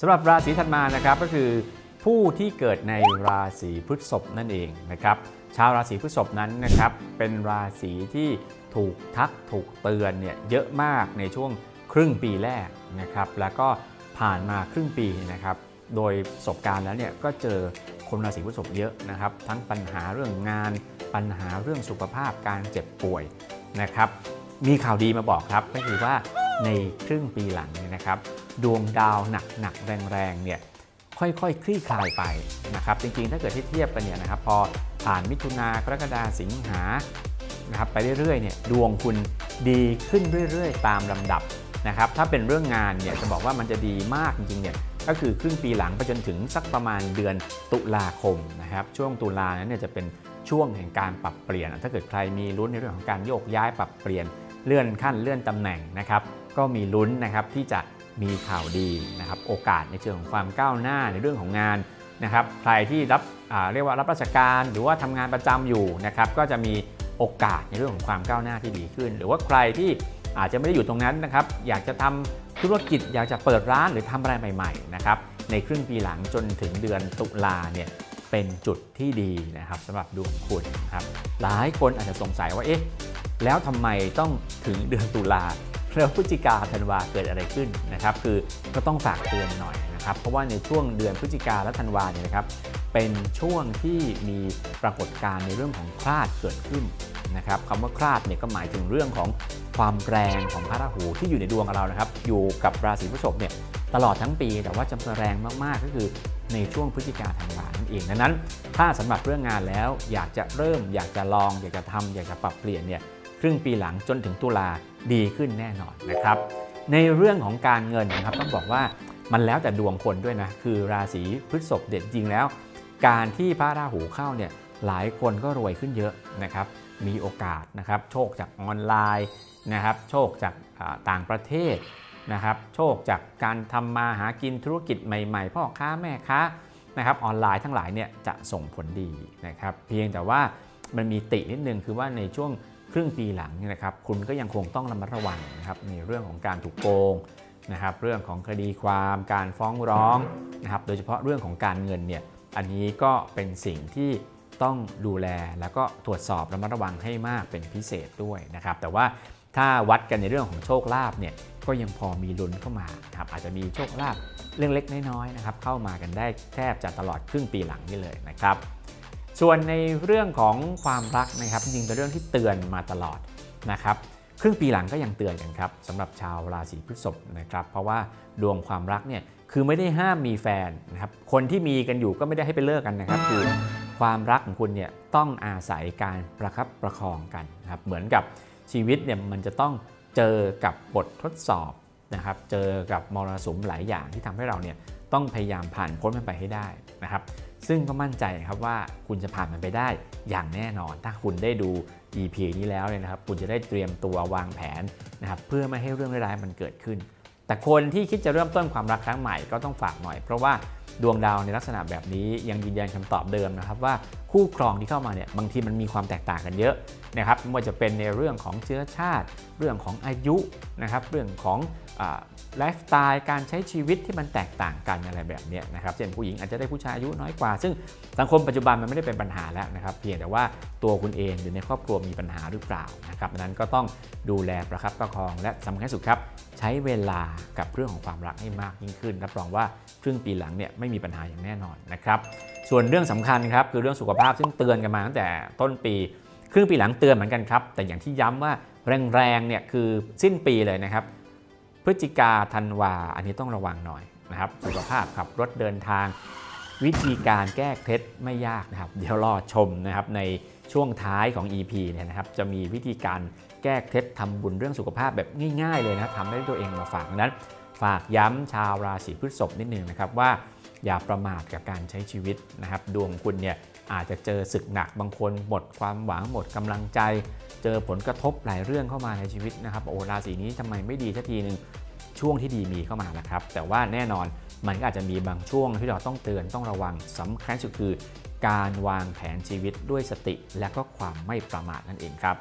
สำหรับราศีถัดมานะครับก็คือผู้ที่เกิดในราศีพฤษภนั่นเองนะครับชาวราศีพฤษภนั้นนะครับเป็นราศีที่ถูกทักถูกเตือนเนี่ยเยอะมากในช่วงครึ่งปีแรกนะครับแล้วก็ผ่านมาครึ่งปีนะครับโดยประสบการณ์แล้วเนี่ยก็เจอคนราศีพฤษภเยอะนะครับ ทั้งปัญหาเรื่องงาน ปัญหาเรื่องสุขภาพการเจ็บป่วยนะครับ มีข่าวดีมาบอกครับก็คือว่าในครึ่งปีหลังเนี่ยนะครับ ดวงดาวหนักหนักแรงแรงๆเนี่ยค่อยๆคลี่คลายไปนะครับจริงๆ ถ้าเกิดที่เทียบกันเนี่ยนะครับพอผ่านมิถุนากรกฎาสิงหานะครับไปเรื่อยๆเนี่ยดวงคุณดีขึ้นเรื่อยๆ ตามลำดับนะครับถ้าเป็นเรื่องงานเนี่ยจะบอกว่ามันจะดีมากจริงๆเนี่ยก็คือครึ่งปีหลังไปจนถึงสักประมาณเดือนตุลาคมนะครับช่วงตุลานั้นเนี่ยจะเป็นช่วงแห่งการปรับเปลี่ยน ถ้าเกิดใครมีลุ้นในเรื่องของการโยกย้ายปรับเปลี่ยนเลื่อนขั้นเลื่อนตำแหน่งนะครับก็มีลุ้นนะครับที่จะ มีข่าวดีนะครับโอกาสในเชิงของความก้าวหน้าในเรื่องของงานนะครับใครที่รับเรียกว่ารับราชการหรือว่าทำงานประจำอยู่นะครับก็จะมีโอกาสในเรื่องของความก้าวหน้าที่ดีขึ้น หรือว่าใครที่อาจจะไม่ได้อยู่ตรงนั้นนะครับอยากจะทำธุรกิจอยากจะเปิดร้านหรือทำอะไรใหม่ๆนะครับในครึ่งปีหลังจนถึงเดือนตุลาเนี่ยเป็นจุดที่ดีนะครับสำหรับดวงคุณนะครับหลายคนอาจจะสงสัยว่าเอ๊ะแล้วทำไมต้องถึงเดือนตุลา แล้วพฤศจิกาธันวาเกิดอะไรขึ้นนะครับ คือก็ต้องฝากเตือนหน่อยนะครับ เพราะว่าในช่วงเดือนพฤศจิกาและธันวาเนี่ยนะครับ เป็นช่วงที่มีปรากฏการณ์ในเรื่องของคลาดเกิดขึ้นนะครับคำว่าคลาดเนี่ยก็หมายถึงเรื่องของความแรงของพระราหูที่อยู่ในดวงเรานะครับ อยู่กับราศีพฤษภเนี่ยตลอดทั้งปี แต่ว่าจะแรงมาก ๆ ก็คือในช่วงพฤศจิกาธันวานั่นเองดังนั้น ถ้าสำหรับเรื่องงานแล้วอยากจะเริ่ม อยากจะลอง อยากจะทำอยากจะปรับเปลี่ยนเนี่ย ครึ่งปีหลังจนถึงตุลาดีขึ้นแน่นอนนะครับ ในเรื่องของการเงินนะครับต้องบอกว่ามันแล้วแต่ดวงคนด้วยนะ คือราศีพฤษภเด็ดจริงแล้ว การที่พระราหูเข้าเนี่ยหลายคนก็รวยขึ้นเยอะนะครับ มีโอกาสนะครับโชคจากออนไลน์นะครับ โชคจากต่างประเทศนะครับ โชคจากการทำมาหากินธุรกิจใหม่ ๆ พ่อค้าแม่ค้านะครับออนไลน์ทั้งหลายเนี่ยจะส่งผลดีนะครับ เพียงแต่ว่ามันมีตินิดนึงคือว่าในช่วง ครึ่งปีหลังเนี่ยนะครับคุณก็ยังคงต้องระมัดระวังนะครับในเรื่องของการถูกโกงนะครับเรื่องของคดีความการฟ้องร้องนะครับโดยเฉพาะเรื่องของการเงินเนี่ยอันนี้ก็เป็นสิ่งที่ต้องดูแลแล้วก็ตรวจสอบระมัดระวังให้มากเป็นพิเศษด้วยนะครับแต่ว่าถ้าวัดกันในเรื่องของโชคลาภเนี่ยก็ยังพอมีลุ้นเข้ามาครับอาจจะมีโชคลาภเรื่องเล็กน้อยๆนะครับเข้ามากันได้แทบจะตลอดครึ่งปีหลังนี่เลยนะครับ ส่วนในเรื่องของความรักนะครับ จริงเป็นเรื่องที่เตือนมาตลอดนะครับครึ่งปีหลังก็ยังเตือนกันครับสำหรับชาวราศีพฤษภนะครับ เพราะว่าดวงความรักเนี่ยคือไม่ได้ห้ามมีแฟนนะครับคนที่มีกันอยู่ก็ไม่ได้ให้ไปเลิกกันนะครับ คือความรักของคุณเนี่ยต้องอาศัยการประคับประคองกันนะครับเหมือนกับชีวิตเนี่ยมันจะต้องเจอกับบททดสอบนะครับ เจอกับมรสุมหลายอย่างที่ทำให้เราเนี่ยต้องพยายามผ่านพ้นมันไปให้ได้นะครับ ซึ่งก็มั่นใจครับว่าคุณจะผ่านมันไปได้อย่างแน่นอน ถ้าคุณได้ดู EP นี้แล้วเนี่ยนะครับ คุณจะได้เตรียมตัววางแผนนะครับเพื่อไม่ให้เรื่องร้ายๆมันเกิดขึ้น แต่คนที่คิดจะเริ่มต้นความรักครั้งใหม่ก็ต้องฝากหน่อย เพราะว่า ดวงดาวในลักษณะแบบนี้ยังยืนยันคำตอบเดิมนะครับว่าคู่ครองที่เข้ามาเนี่ยบางทีมันมีความแตกต่างกันเยอะนะครับไม่ว่าจะเป็นในเรื่องของเชื้อชาติ เรื่องของอายุนะครับเรื่องของไลฟ์สไตล์การใช้ชีวิตที่มันแตกต่างกันอะไรแบบนี้นะครับเช่นผู้หญิงอาจจะได้ผู้ชายอายุน้อยกว่า ซึ่งสังคมปัจจุบันมันไม่ได้เป็นปัญหาแล้วนะครับเพียงแต่ว่าตัวคุณเองหรือในครอบครัวมีปัญหาหรือเปล่านะครับนั้นก็ต้องดูแลประคับประคองและสำคัญที่สุดครับ ใช้เวลากับเรื่องของความรักให้มากยิ่งขึ้นรับรองว่าครึ่งปีหลังเนี่ยไม่มีปัญหาอย่างแน่นอนนะครับ ส่วนเรื่องสำคัญครับคือเรื่องสุขภาพซึ่งเตือนกันมาตั้งแต่ต้นปี ครึ่งปีหลังเตือนเหมือนกันครับ แต่อย่างที่ย้ำว่าแรงๆเนี่ยคือสิ้นปีเลยนะครับ พฤศจิกาธันวาอันนี้ต้องระวังหน่อยนะครับ สุขภาพขับรถเดินทาง วิธีการแก้เคล็ดไม่ยากนะครับ เดี๋ยวรอชมนะครับในช่วงท้ายของ EP เนี่ยนะครับจะมีวิธีการแก้เคล็ดทำบุญเรื่องสุขภาพแบบง่าย ๆ เลยนะทำได้ตัวเองมาฝากดังนั้น ฝากย้ำชาวราศีพฤษภนิดนึงนะครับว่า อย่าประมาทกับการใช้ชีวิตนะครับ ดวงคุณเนี่ยอาจจะเจอศึกหนักบางคนหมดความหวังหมดกำลังใจ เจอผลกระทบหลายเรื่องเข้ามาในชีวิตนะครับโอ้ราศีนี้ทำไมไม่ดีสักทีหนึ่งช่วงที่ดีมีเข้ามาแล้วครับ แต่ว่าแน่นอนมันก็อาจจะมีบางช่วงที่เราต้องเตือนต้องระวังสำคัญสุดคือ การวางแผนชีวิตด้วยสติและก็ความไม่ประมาทนั่นเองครับ